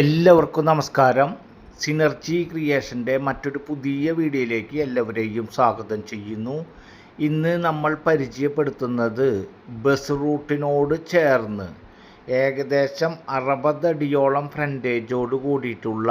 എല്ലാവർക്കും നമസ്കാരം. സിനർജി ക്രിയേഷന്റെ മറ്റൊരു പുതിയ വീഡിയോയിലേക്ക് എല്ലാവരെയും സ്വാഗതം ചെയ്യുന്നു. ഇന്ന് നമ്മൾ പരിചയപ്പെടുത്തുന്നത് ബസ് റൂട്ടിനോട് ചേർന്ന് ഏകദേശം അറുപതടിയോളം ഫ്രണ്ടേജോട് കൂടിയിട്ടുള്ള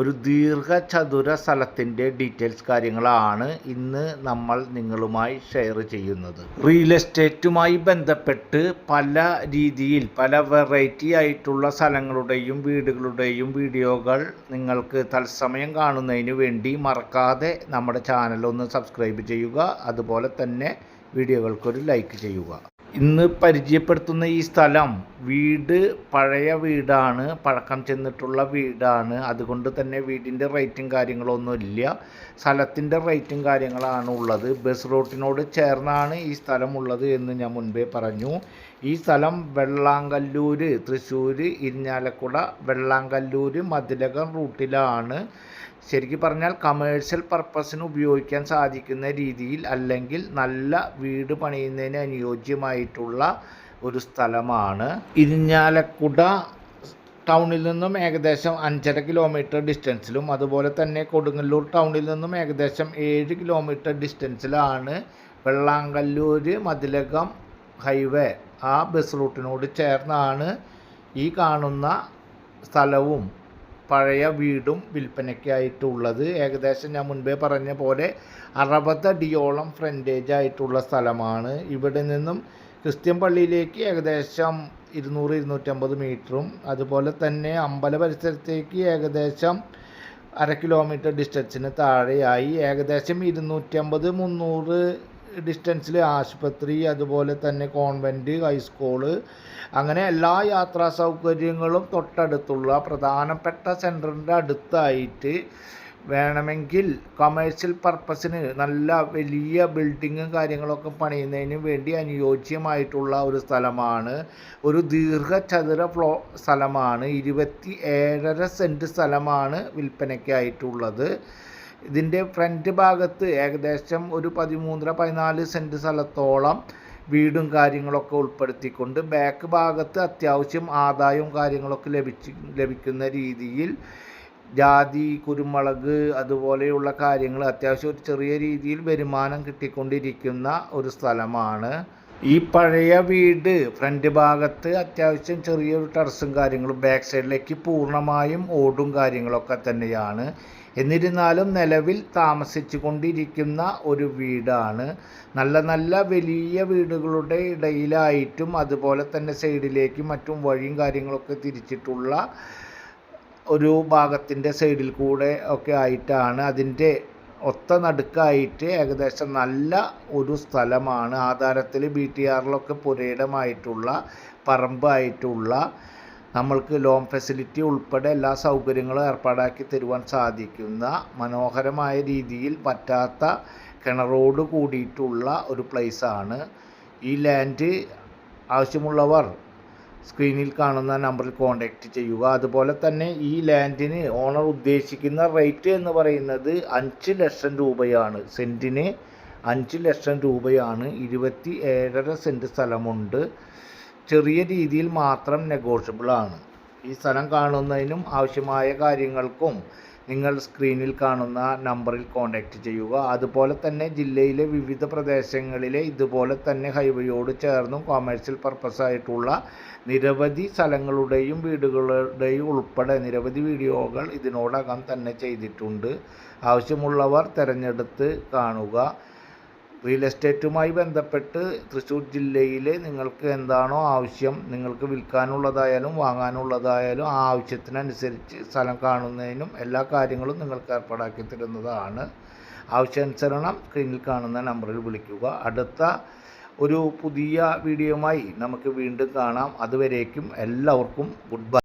ഒരു ദീർഘചതുര സ്ഥലത്തിന്റെ ഡീറ്റെയിൽസ് കാര്യങ്ങളാണ് ഇന്ന് നമ്മൾ നിങ്ങളുമായി ഷെയർ ചെയ്യുന്നത്. റിയൽ എസ്റ്റേറ്റുമായി ബന്ധപ്പെട്ട് പല രീതിയിൽ പല വെറൈറ്റി ആയിട്ടുള്ള സ്ഥലങ്ങളുടെയും വീടുകളുടെയും വീഡിയോകൾ നിങ്ങൾക്ക് തത്സമയം കാണുന്നതിന് വേണ്ടി മറക്കാതെ നമ്മുടെ ചാനൽ ഒന്ന് സബ്സ്ക്രൈബ് ചെയ്യുക. അതുപോലെ തന്നെ വീഡിയോകൾക്കൊരു ലൈക്ക് ചെയ്യുക. ഇന്ന് പരിചയപ്പെടുത്തുന്ന ഈ സ്ഥലം വീട് പഴയ വീടാണ് പഴക്കം ചെന്നിട്ടുള്ള വീടാണ്. അതുകൊണ്ട് തന്നെ വീടിന്റെ റേറ്റും കാര്യങ്ങളൊന്നുമില്ല സ്ഥലത്തിന്റെ റേറ്റും കാര്യങ്ങളാണ് ഉള്ളത്. ബസ് റൂട്ടിനോട് ചേർന്നാണ് ഈ സ്ഥലം ഉള്ളത് എന്ന് ഞാൻ മുൻപേ പറഞ്ഞു. ഈ സ്ഥലം വെള്ളാങ്കല്ലൂർ തൃശ്ശൂർ ഇരിഞ്ഞാലക്കുട വെള്ളാങ്കല്ലൂർ മതിലകം റൂട്ടിലാണ്. ശരിക്കും പറഞ്ഞാൽ കമേഴ്ഷ്യൽ പർപ്പസിന് ഉപയോഗിക്കാൻ സാധിക്കുന്ന രീതിയിൽ അല്ലെങ്കിൽ നല്ല വീട് പണിയുന്നതിന് അനുയോജ്യമായിട്ടുള്ള ഒരു സ്ഥലമാണ്. ഇരിഞ്ഞാലക്കുട ടൗണിൽ നിന്നും ഏകദേശം അഞ്ചര കിലോമീറ്റർ ഡിസ്റ്റൻസിലും അതുപോലെ തന്നെ കൊടുങ്ങല്ലൂർ ടൗണിൽ നിന്നും ഏകദേശം ഏഴ് കിലോമീറ്റർ ഡിസ്റ്റൻസിലാണ് വെള്ളാങ്കല്ലൂർ മതിലകം ഹൈവേ ആ ബസ് റൂട്ടിനോട് ചേർന്നാണ് ഈ കാണുന്ന സ്ഥലവും പഴയ വീടും വിൽപ്പനയ്ക്കായിട്ടുള്ളത്. ഏകദേശം ഞാൻ മുൻപേ പറഞ്ഞ പോലെ അറുപതടിയോളം ഫ്രണ്ടേജ് ആയിട്ടുള്ള സ്ഥലമാണ്. ഇവിടെ നിന്നും ക്രിസ്ത്യൻ പള്ളിയിലേക്ക് ഏകദേശം ഇരുന്നൂറ് ഇരുന്നൂറ്റമ്പത് മീറ്ററും അതുപോലെ തന്നെ അമ്പല പരിസരത്തേക്ക് ഏകദേശം അര കിലോമീറ്റർ ഡിസ്റ്റൻസിന് താഴെയായി. ഏകദേശം ഇരുന്നൂറ്റമ്പത് മുന്നൂറ് ഡിസ്റ്റൻസിൽ ആശുപത്രി അതുപോലെ തന്നെ കോൺവെന്റ് ഹൈസ്കൂൾ അങ്ങനെ എല്ലാ യാത്രാ സൗകര്യങ്ങളും തൊട്ടടുത്തുള്ള പ്രധാനപ്പെട്ട സെന്ററിന്റെ അടുത്തായിട്ട് വേണമെങ്കിൽ കൊമേഴ്ഷ്യൽ പർപ്പസിന് നല്ല വലിയ ബിൽഡിങ്ങും കാര്യങ്ങളൊക്കെ പണിയുന്നതിന് വേണ്ടി അനുയോജ്യമായിട്ടുള്ള ഒരു സ്ഥലമാണ്. ഒരു ദീർഘചതുര ഫ്ലോ സ്ഥലമാണ്. ഇരുപത്തി ഏഴര സെന്റ് സ്ഥലമാണ് വിൽപ്പനയ്ക്കായിട്ടുള്ളത്. ഇതിന്റെ ഫ്രണ്ട് ഭാഗത്ത് ഏകദേശം ഒരു പതിമൂന്നര പതിനാല് സെന്റ് സ്ഥലത്തോളം വീടും കാര്യങ്ങളൊക്കെ ഉൾപ്പെടുത്തിക്കൊണ്ട് ബാക്ക് ഭാഗത്ത് അത്യാവശ്യം ആദായവും കാര്യങ്ങളൊക്കെ ലഭിച്ച് ലഭിക്കുന്ന രീതിയിൽ ജാതി കുരുമുളക് അതുപോലെയുള്ള കാര്യങ്ങൾ അത്യാവശ്യം ഒരു ചെറിയ രീതിയിൽ വരുമാനം കിട്ടിക്കൊണ്ടിരിക്കുന്ന ഒരു സ്ഥലമാണ്. ഈ പഴയ വീട് ഫ്രണ്ട് ഭാഗത്ത് അത്യാവശ്യം ചെറിയൊരു ടെറസും കാര്യങ്ങളും ബാക്ക് സൈഡിലേക്ക് പൂർണമായും ഓടും കാര്യങ്ങളൊക്കെ തന്നെയാണ്. എന്നിരുന്നാലും നിലവിൽ താമസിച്ചു കൊണ്ടിരിക്കുന്ന ഒരു വീടാണ്. നല്ല നല്ല വലിയ വീടുകളുടെ ഇടയിലായിട്ടും അതുപോലെ തന്നെ സൈഡിലേക്കും മറ്റും വഴിയും കാര്യങ്ങളൊക്കെ തിരിച്ചിട്ടുള്ള ഒരു ഭാഗത്തിന്റെ സൈഡിൽ കൂടെ ഒക്കെ ആയിട്ടാണ് അതിന്റെ ഒത്ത നടുക്കായിട്ട് ഏകദേശം നല്ല ഒരു സ്ഥലമാണ്. ആധാരത്തിൽ ബി ടി ആറിലൊക്കെ പുരയിടമായിട്ടുള്ള പറമ്പായിട്ടുള്ള നമ്മൾക്ക് ലോൺ ഫെസിലിറ്റി ഉൾപ്പെടെ എല്ലാ സൗകര്യങ്ങളും ഏർപ്പാടാക്കി തരുവാൻ സാധിക്കുന്ന മനോഹരമായ രീതിയിൽ പറ്റാത്ത കിണറോട് കൂടിയിട്ടുള്ള ഒരു പ്ലേസാണ് ഈ ലാൻഡ് ആവശ്യമുള്ളവർ സ്ക്രീനിൽ കാണുന്ന നമ്പറിൽ കോൺടാക്റ്റ് ചെയ്യുക. അതുപോലെ തന്നെ ഈ ലാൻഡിന് ഓണർ ഉദ്ദേശിക്കുന്ന റേറ്റ് എന്ന് പറയുന്നത് അഞ്ച് ലക്ഷം രൂപയാണ്. സെന്റിന് അഞ്ച് ലക്ഷം രൂപയാണ്. ഇരുപത്തി ഏഴര സെന്റ് സ്ഥലമുണ്ട്. ചെറിയ രീതിയിൽ മാത്രം നെഗോഷ്യബിൾ ആണ്. ഈ സ്ഥലം കാണുന്നതിനും ആവശ്യമായ കാര്യങ്ങൾക്കും നിങ്ങൾ സ്ക്രീനിൽ കാണുന്ന നമ്പറിൽ കോൺടാക്റ്റ് ചെയ്യുക. അതുപോലെ തന്നെ ജില്ലയിലെ വിവിധ പ്രദേശങ്ങളിലെ ഇതുപോലെ തന്നെ ഹൈവേയോട് ചേർന്നും കോമേഴ്സ്യൽ പർപ്പസായിട്ടുള്ള നിരവധി സ്ഥലങ്ങളുടെയും വീടുകളുടെയും ഉൾപ്പെടെ നിരവധി വീഡിയോകൾ ഇതിനോടകം തന്നെ ചെയ്തിട്ടുണ്ട്. ആവശ്യമുള്ളവർ തിരഞ്ഞെടുത്ത് കാണുക. റിയൽ എസ്റ്റേറ്റുമായി ബന്ധപ്പെട്ട് തൃശ്ശൂർ ജില്ലയിൽ നിങ്ങൾക്ക് എന്താണോ ആവശ്യം നിങ്ങൾക്ക് വിൽക്കാനുള്ളതായാലും വാങ്ങാനുള്ളതായാലും ആ ആവശ്യത്തിനനുസരിച്ച് സ്ഥലം കാണുന്നതിനും എല്ലാ കാര്യങ്ങളും നിങ്ങൾക്ക് ഏർപ്പാടാക്കി തരുന്നതാണ്. ആവശ്യാനുസരണം സ്ക്രീനിൽ കാണുന്ന നമ്പറിൽ വിളിക്കുക. അടുത്ത ഒരു പുതിയ വീഡിയോയുമായി നമുക്ക് വീണ്ടും കാണാം. അതുവരേക്കും എല്ലാവർക്കും ഗുഡ് ബൈ